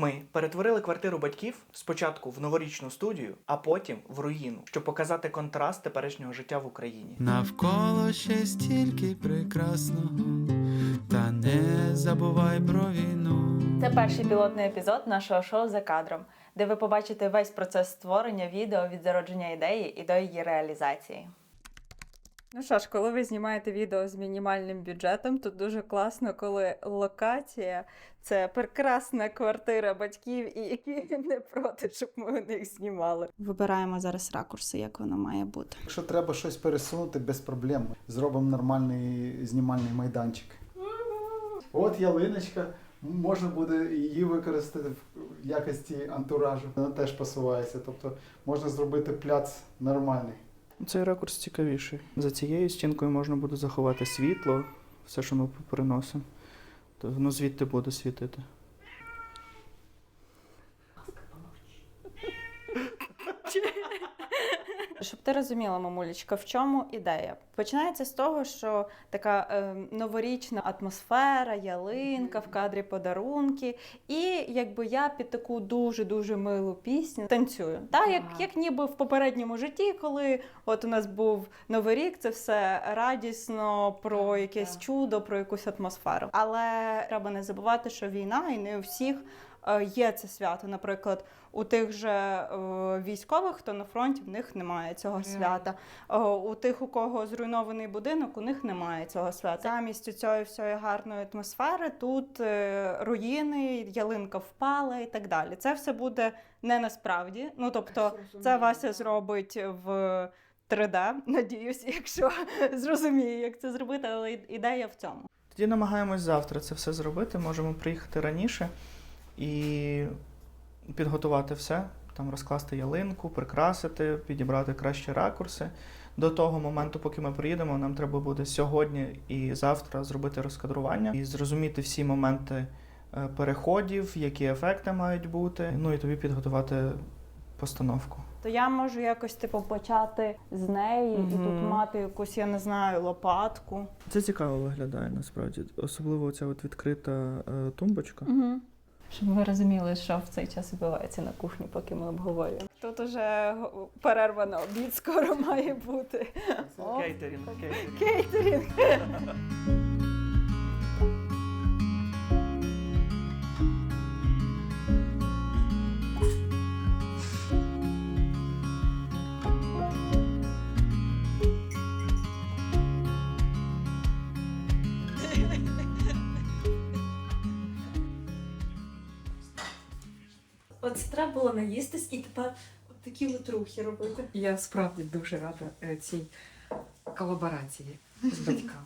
Ми перетворили квартиру батьків спочатку в новорічну студію, а потім в руїну, щоб показати контраст теперішнього життя в Україні. Навколо ще стільки прекрасного, та не забувай про війну. Це перший пілотний епізод нашого шоу за кадром, де ви побачите весь процес створення відео від зародження ідеї і до її реалізації. Ну що ж, коли ви знімаєте відео з мінімальним бюджетом, то дуже класно, коли локація це прекрасна квартира батьків, і які не проти, щоб ми у них знімали. Вибираємо зараз ракурси, як воно має бути. Якщо треба щось пересунути без проблем, зробимо нормальний знімальний майданчик. От ялиночка. Можна буде її використати в якості антуражу. Вона теж посувається. Тобто можна зробити пляц нормальний. Цей ракурс цікавіший. За цією стінкою можна буде заховати світло, все, що ми приносимо, То воно звідти буде світити. Щоб ти розуміла, мамулечка, в чому ідея? Починається з того, що така е, новорічна атмосфера, ялинка, в кадрі подарунки. І якби я під таку дуже дуже милу пісню танцюю. Та як, як ніби в попередньому житті, коли от у нас був новий рік, це все радісно про якесь чудо, про якусь атмосферу. Але треба не забувати, що війна і не у всіх є це свято. Наприклад, у тих же е, військових, хто на фронті, в них немає цього свята. Е, у тих, у кого зруйнований будинок, у них немає цього свята. Замість цієї всієї гарної атмосфери тут е, руїни, ялинка впала і так далі. Це все буде не насправді. Ну тобто, це Вася зробить в 3D, надіюсь, якщо зрозуміє, як це зробити, але ідея в цьому. Тоді намагаємось завтра це все зробити. Можемо приїхати раніше і підготувати все, там розкласти ялинку, прикрасити, підібрати кращі ракурси. До того моменту, поки ми приїдемо, нам треба буде сьогодні і завтра зробити розкадрування і зрозуміти всі моменти е, переходів, які ефекти мають бути. Ну і тобі підготувати постановку. То я можу якось типу почати з неї і тут мати якусь, я не знаю, лопатку. Це цікаво виглядає насправді, особливо ця от відкрита е, тумбочка. Угу. Щоб ви розуміли, що в цей час відбувається на кухні, поки ми обговорюємо. Тут уже го- перерва на обід скоро має бути. Кейтерінг, кейтерінг. Треба було наїстись і тепер такі от рухи робити. Я справді дуже рада е, цій колаборації з батьками.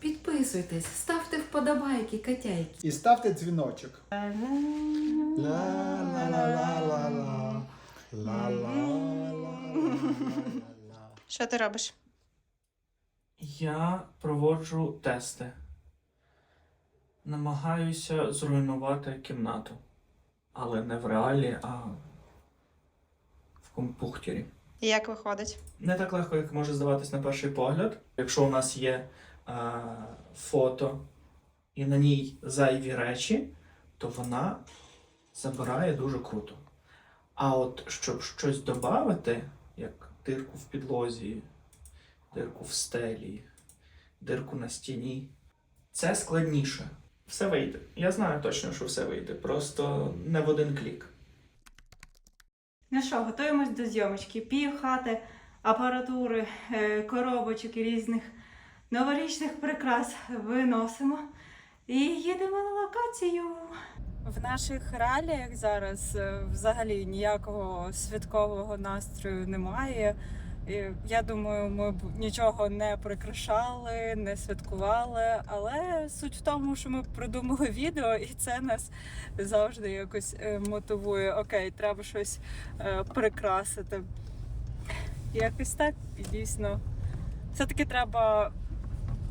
Підписуйтесь, ставте вподобайки, котяйки. І ставте дзвіночок. Що ти робиш? Я проводжу тести. Намагаюся зруйнувати кімнату. Але не в реалі, а в компухтері. І як виходить? Не так легко, як може здаватись на перший погляд. Якщо у нас є е, фото і на ній зайві речі, то вона забирає дуже круто. А от щоб щось додати, як дирку в підлозі, дирку в стелі, дирку на стіні, це складніше. Все вийде. Я знаю точно, що все вийде. Просто не в один клік. Ну що, готуємось до зйомочки. Пів хати, апаратури, е, коробочок і різних новорічних прикрас виносимо і їдемо на локацію. В наших реаліях зараз е, взагалі ніякого святкового настрою немає. І Я думаю, ми б нічого не прикрашали, не святкували, але суть в тому, що ми придумали відео, і це нас завжди якось е, мотивує. Окей, треба щось е, прикрасити. Якось так, дійсно. Все-таки треба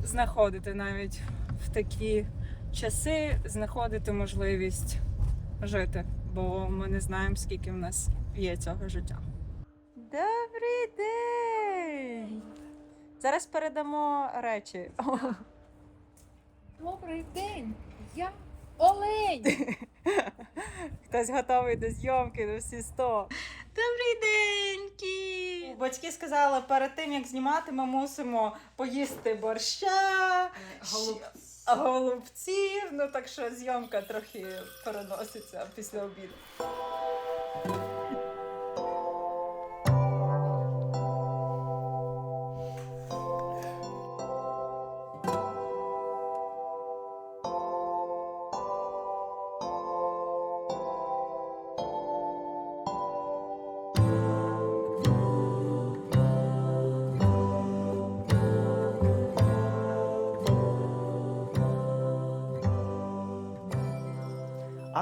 знаходити навіть в такі часи, знаходити можливість жити, бо ми не знаємо, скільки в нас є цього життя. Добрий день! Зараз передамо речі. Добрий день! Я Олень! Хтось готовий до зйомки на всі 100. Добрий день, Кі! Батьки сказали, перед тим як знімати, ми мусимо поїсти борща, щ- голубців. Ну так що зйомка трохи переноситься після обіду.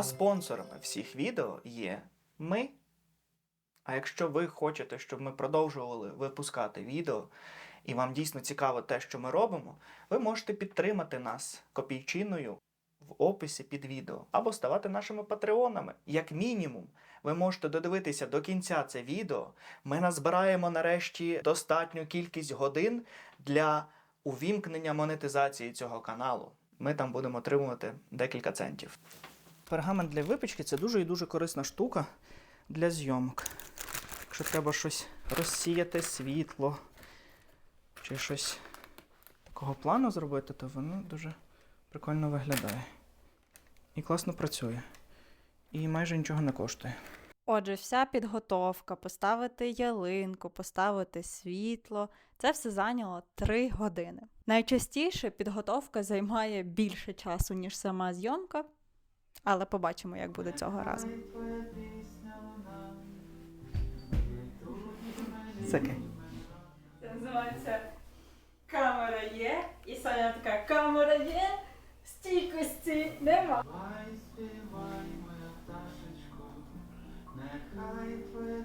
А спонсорами всіх відео є ми. А якщо ви хочете, щоб ми продовжували випускати відео, і вам дійсно цікаво те, що ми робимо, ви можете підтримати нас копійчиною в описі під відео або ставати нашими патреонами. Як мінімум, ви можете додивитися до кінця це відео. Ми назбираємо нарешті достатню кількість годин для увімкнення монетизації цього каналу. Ми там будемо отримувати декілька центів. Пергамент для випічки це дуже і дуже корисна штука для зйомок. Якщо треба щось розсіяти світло чи щось такого плану зробити, то воно дуже прикольно виглядає. І класно працює. І майже нічого не коштує. Отже, вся підготовка, поставити ялинку, поставити світло це все зайняло 3 години. Найчастіше підготовка займає більше часу, ніж сама зйомка, але побачимо, як буде цього разу. Це називається камера є, і Саня така камера є, стійкості нема. Співай, співай, моя пташечко, нехай твоя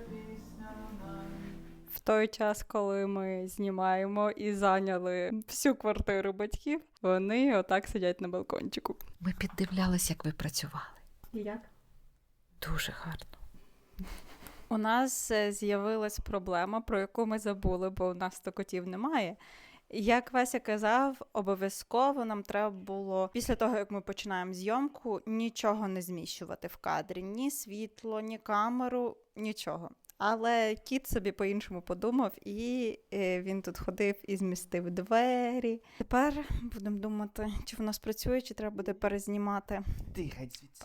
той час, коли ми знімаємо і зайняли всю квартиру батьків, вони отак сидять на балкончику. Ми піддивлялись, як ви працювали. І як? Дуже гарно. У нас е, з'явилась проблема, про яку ми забули, бо у нас то котів немає. Як Вася казав, обов'язково нам треба було після того, як ми починаємо зйомку, нічого не зміщувати в кадрі, ні світло, ні камеру, нічого. Але кіт собі по-іншому подумав, і е, він тут ходив і змістив двері. Тепер будемо думати, чи воно спрацює, чи треба буде перезнімати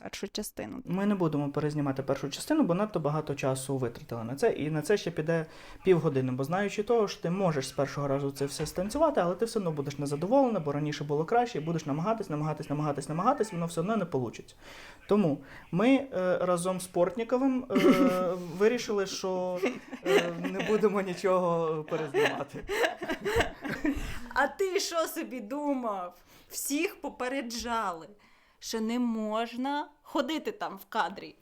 першу частину. Ми не будемо перезнімати першу частину, бо надто багато часу витратили на це, і на це ще піде півгодини. Бо знаючи того, що ти можеш з першого разу це все станцювати, але ти все одно будеш незадоволена, бо раніше було краще, і будеш намагатись, намагатись, намагатись, намагатись, воно все одно не вийде. Тому ми е, разом з Портніковим е, вирішили, що е, не будемо нічого перезнімати. А ти що собі думав? Всіх попереджали, що не можна ходити там в кадрі.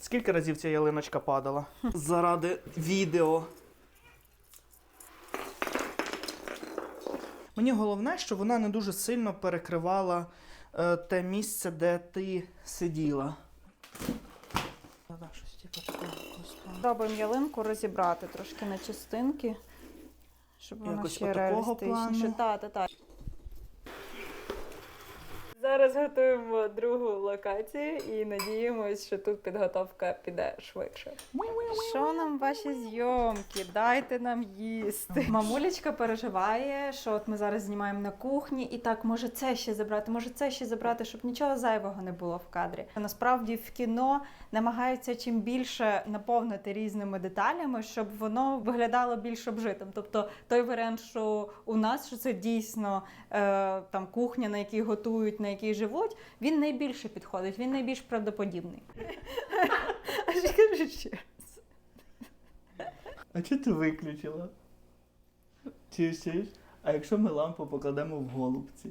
Скільки разів ця ялиночка падала? Заради відео. Мені головне, що вона не дуже сильно перекривала е, те місце, де ти сиділа. Та-да, щось типу такого. Пробуємо ялинку розібрати трошки на частинки, щоб вона Якось ще отакого реалістичніше. плану? Та, та, та. Зараз готуємо другу локацію і надіємось, що тут підготовка піде швидше. Що нам ваші зйомки? Дайте нам їсти. Мамулечка переживає, що от ми зараз знімаємо на кухні, і так може це ще забрати, може це ще забрати, щоб нічого зайвого не було в кадрі. Насправді в кіно намагаються чим більше наповнити різними деталями, щоб воно виглядало більш обжитим. Тобто той варіант, що у нас, що це дійсно е, там кухня, на якій готують, на якій живуть, він найбільше підходить, він найбільш правдоподібний. А ще кажу ще. А чого ти виключила? Чуєш, чуєш? А якщо ми лампу покладемо в голубці?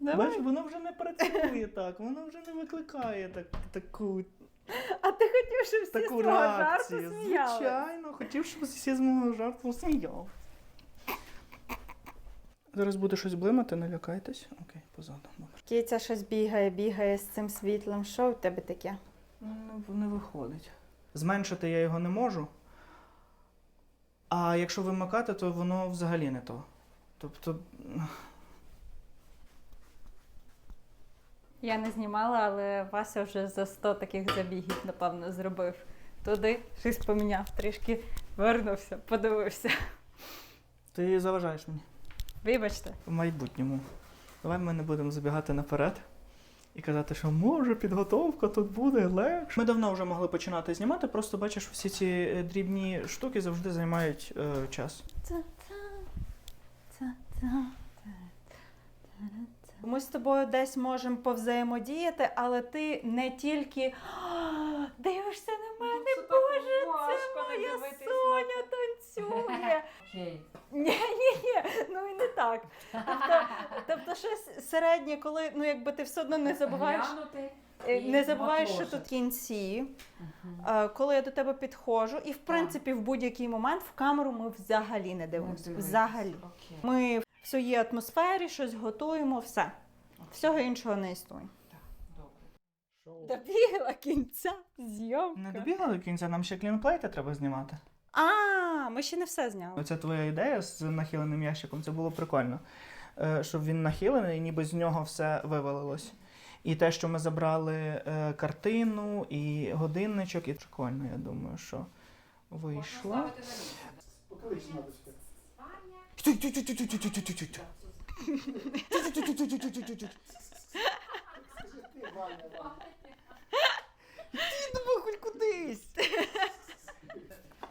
Бачиш, воно вже не працює так, воно вже не викликає так, таку, А ти хотів, щоб всі таку з твого жарту сміялися? Звичайно, хотів, щоб всі з мого жарту сміяв. Зараз буде щось блимати, не лякайтесь. Окей, позаду. Добре. Кіця щось бігає, бігає з цим світлом. Що у тебе таке? Ну, не, не виходить. Зменшити я його не можу. А якщо вимикати, то воно взагалі не то. Тобто. Я не знімала, але Вася вже за 100 таких забігів, напевно, зробив. Туди щось поміняв, трішки вернувся, подивився. Ти заважаєш мені Вибачте. в майбутньому. Давай ми не будемо забігати наперед і казати, що може підготовка тут буде легше. Ми давно вже могли починати знімати, просто бачиш, всі ці е, дрібні штуки завжди займають е, час. Ми з тобою десь можемо повзаємодіяти, але ти не тільки «А, дивишся на мене, Боже, це моя Соня танцює. Окей. Ні, ні, ні, ну і не так. Тобто, тобто щось середнє, коли ну якби ти все одно не забуваєш. Глянути е, і Не забуваєш, що тут кінці, е, коли я до тебе підходжу, і в принципі в будь-який момент в камеру ми взагалі не дивимося. Взагалі. Окей. Ми в своїй атмосфері щось готуємо, все. Всього іншого не існує. Добре. Добігла кінця зйомка. Не добігла до кінця, нам ще клінплейти треба знімати. А, ми ще не все зняли. Оця твоя ідея з нахиленим ящиком, це було прикольно. Е, Щоб він нахилений, і ніби з нього все вивалилось. І те, що ми забрали е, картину і годинничок, і прикольно, я думаю, що вийшло. Поклич надочка. хоч кудись.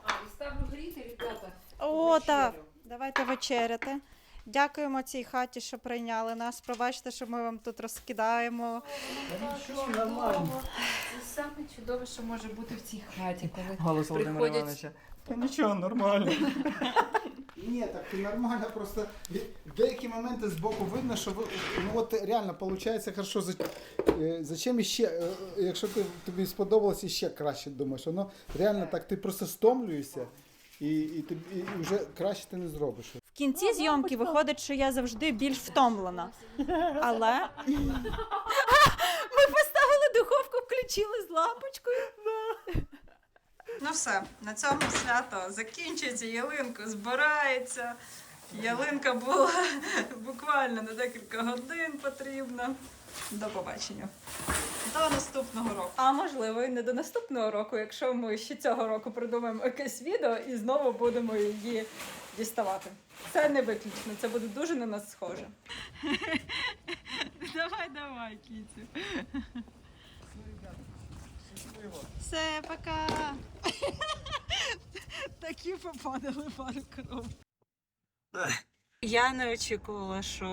А, і ставлю гріти, ребята. О, так. Давайте вечеряти. Дякуємо цій хаті, що прийняли нас. Пробачте, що ми вам тут розкидаємо. Що, нормально. Це саме чудове, що може бути в цій хаті, коли Голос Володимира Приходять- Івановича. Та нічого, нормально. Ні, так ти нормально, просто деякі моменти збоку видно, що ви ну от реально виходить хорошо. Е, зачем іще, е, якщо ти, тобі сподобалось, іще краще думаєш. Воно реально так, ти просто стомлюєшся і, і, тобі, і вже краще ти не зробиш. В кінці зйомки виходить, що я завжди більш втомлена. Але ми поставили духовку, включили з лампочкою. Ну все, на цьому свято закінчується, ялинка збирається. Ялинка була буквально на декілька годин потрібна. До побачення. До наступного року. А можливо, і не до наступного року, якщо ми ще цього року придумаємо якесь відео і знову будемо її діставати. Це не виключно, це буде дуже на нас схоже. давай, давай, кіцю. Все, пока. Такі попадали пару кров. Я не очікувала, що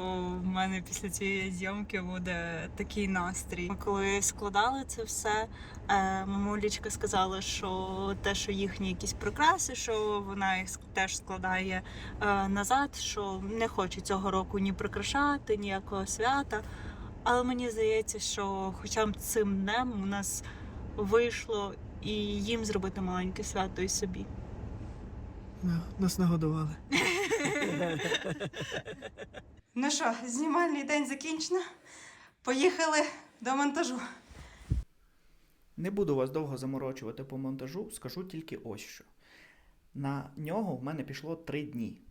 в мене після цієї зйомки буде такий настрій. Ми коли складали це все, е, мамулічка сказала, що те, що їхні якісь прикраси, що вона їх теж складає е, назад, що не хоче цього року ні прикрашати, ніякого свята. Але мені здається, що хоча б цим днем у нас вийшло і їм зробити маленьке свято і собі. Нас нагодували. Ну що, знімальний день закінчено. Поїхали до монтажу. Не буду вас довго заморочувати по монтажу, скажу тільки ось що. На нього в мене пішло три дні.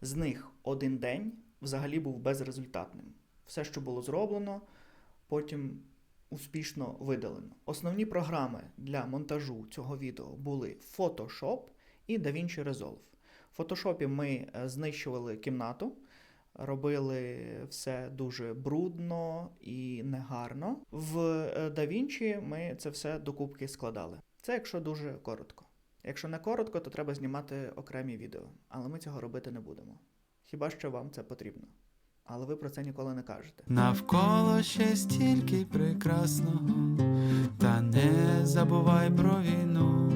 З них один день взагалі був безрезультатним. Все, що було зроблено, потім успішно видалено. Основні програми для монтажу цього відео були Photoshop і DaVinci Resolve. В Photoshop ми е, знищували кімнату, робили все дуже брудно і негарно. В е, DaVinci ми це все докупки складали. Це якщо дуже коротко. Якщо не коротко, то треба знімати окремі відео, але ми цього робити не будемо. Хіба що вам це потрібно? Але ви про це ніколи не кажете. Навколо ще стільки прекрасного, та не забувай про війну.